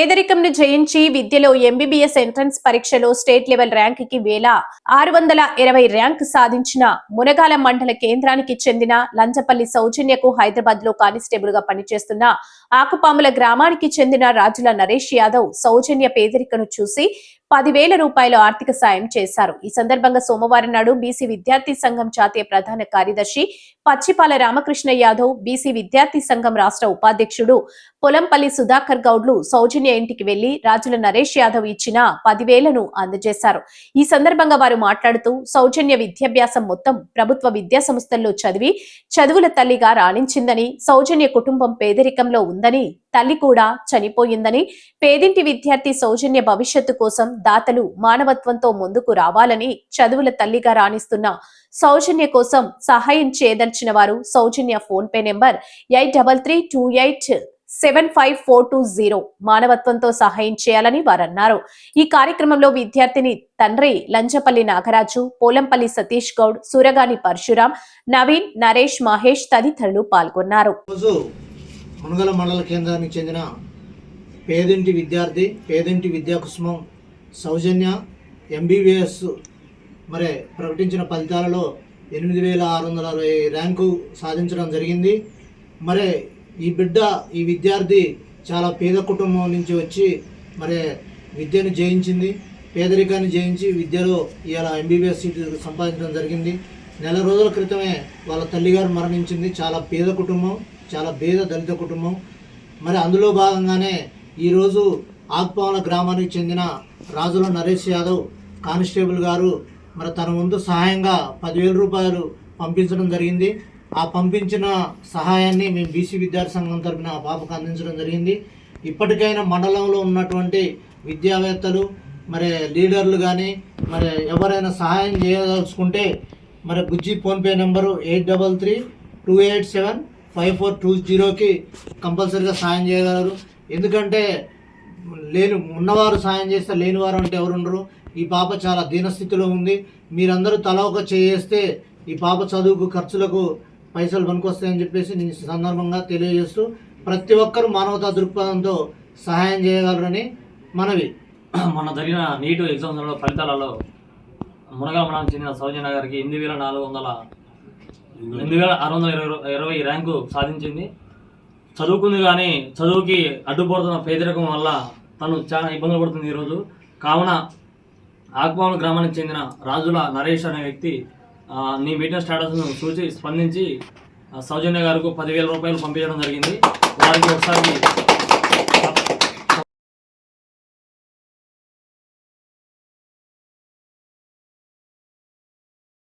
పేదరికంను జయించి విద్యలో MBBS entrance పరీక్షలో స్టేట్ లెవెల్ ర్యాంక్కి వేల ఆరు వందల ఇరవై ర్యాంక్ సాధించిన మునగాల మండల కేంద్రానికి చెందిన లంచపల్లి సౌజన్యకు హైదరాబాద్లో కానిస్టేబుల్గా పనిచేస్తున్న ఆకుపాముల గ్రామానికి చెందిన రాజుల నరేష్ యాదవ్ సౌజన్య పేదరికను చూసి పదివేల రూపాయల ఆర్థిక సాయం చేశారు. ఈ సందర్భంగా సోమవారం నాడు బీసీ విద్యార్థి సంఘం జాతీయ ప్రధాన కార్యదర్శి పచ్చిపాల రామకృష్ణ యాదవ్ బీసీ విద్యార్థి సంఘం రాష్ట్ర ఉపాధ్యక్షుడు పొలంపల్లి సుధాకర్ గౌడ్లు సౌజన్య ఇంటికి వెళ్ళి రాజుల నరేష్ యాదవ్ ఇచ్చిన పదివేలను అందజేశారు. ఈ సందర్భంగా వారు మాట్లాడుతూ సౌజన్య విద్యాభ్యాసం మొత్తం ప్రభుత్వ విద్యా సంస్థల్లో చదివి చదువుల తల్లిగా రాణించిందని సౌజన్య కుటుంబం పేదరికంలో ఉందని తల్లి కూడా చనిపోయిందని పేదింటి విద్యార్థి సౌజన్య భవిష్యత్తు కోసం దాతలు మానవత్వంతో ముందుకు రావాలని చదువుల తల్లిగా రాణిస్తున్న సౌజన్య కోసం సహాయం చేయదలిచిన వారు Soujanya PhonePe number eight double three two eight seven five four two zero మానవత్వంతో సహాయం చేయాలని వారన్నారు. ఈ కార్యక్రమంలో విద్యార్థిని తండ్రి లంచపల్లి నాగరాజు పోలంపల్లి సతీష్ గౌడ్ సూరగాని పరశురాం నవీన్ నరేష్ మహేష్ తదితరులు పాల్గొన్నారు. మునగల మండల కేంద్రానికి చెందిన పేదింటి విద్యార్థి పేదింటి విద్యాకుసుమం సౌజన్య ఎంబీబీఎస్ మరి ప్రకటించిన ఫలితాలలో ఎనిమిది వేల ఆరు వందల అరవై ర్యాంకు సాధించడం జరిగింది. మరి ఈ బిడ్డ ఈ విద్యార్థి చాలా పేద కుటుంబం నుంచి వచ్చి మరి విద్యను జయించింది. పేదరికాన్ని జయించి విద్యలో ఇలా ఎంబీబీఎస్ సీటు సంపాదించడం జరిగింది. నెల రోజుల క్రితమే వాళ్ళ తల్లిగారు మరణించింది. చాలా పేద కుటుంబం చాలా పేద దళిత కుటుంబం. మరి అందులో భాగంగానే ఈరోజు ఆక్పాల గ్రామానికి చెందిన రాజుల నరేష్ యాదవ్ కానిస్టేబుల్ గారు మరి తన ముందు సహాయంగా పదివేల రూపాయలు పంపించడం జరిగింది. ఆ పంపించిన సహాయాన్ని మేము బీసీ విద్యార్థి సంఘం తరపున ఆ పాపకు అందించడం జరిగింది. ఇప్పటికైనా మండలంలో ఉన్నటువంటి విద్యావేత్తలు మరి లీడర్లు కానీ మరి ఎవరైనా సహాయం చేయదలుచుకుంటే మరి Bujji PhonePe number eight double three two eight seven five four two జీరోకి కంపల్సరీగా సాయం చేయగలరు. ఎందుకంటే లేని ఉన్నవారు సాయం చేస్తే లేనివారు అంటే ఎవరు ఉండరు. ఈ పాప చాలా దీనస్థితిలో ఉంది. మీరందరూ తల ఒక చేస్తే ఈ పాప చదువుకు ఖర్చులకు పైసలు పనికొస్తాయని చెప్పేసి నేను సందర్భంగా తెలియజేస్తూ ప్రతి ఒక్కరూ మానవతా దృక్పథంతో సహాయం చేయగలరని మనవి. మన జరిగిన నీటు ఎగ్జామ్స్లో ఫలితాలలో మునగాల మండలం చెందిన సౌజన్య గారికి ఎనిమిది వేల నాలుగు వందల ఎనిమిది వేల ఆరు వందల ఇరవై ఇరవై ర్యాంకు సాధించింది. చదువుకుంది కానీ చదువుకి అడ్డుపడుతున్న పేదరికం వల్ల తను చాలా ఇబ్బందులు పడుతుంది ఈరోజు కావున ఆకుపాముల గ్రామానికి చెందిన రాజుల నరేష్ అనే వ్యక్తి నీ మీడియా స్టేటస్ను చూసి స్పందించి సౌజన్య గారికి పదివేల రూపాయలు పంపించడం జరిగింది. వారికి ఒకసారి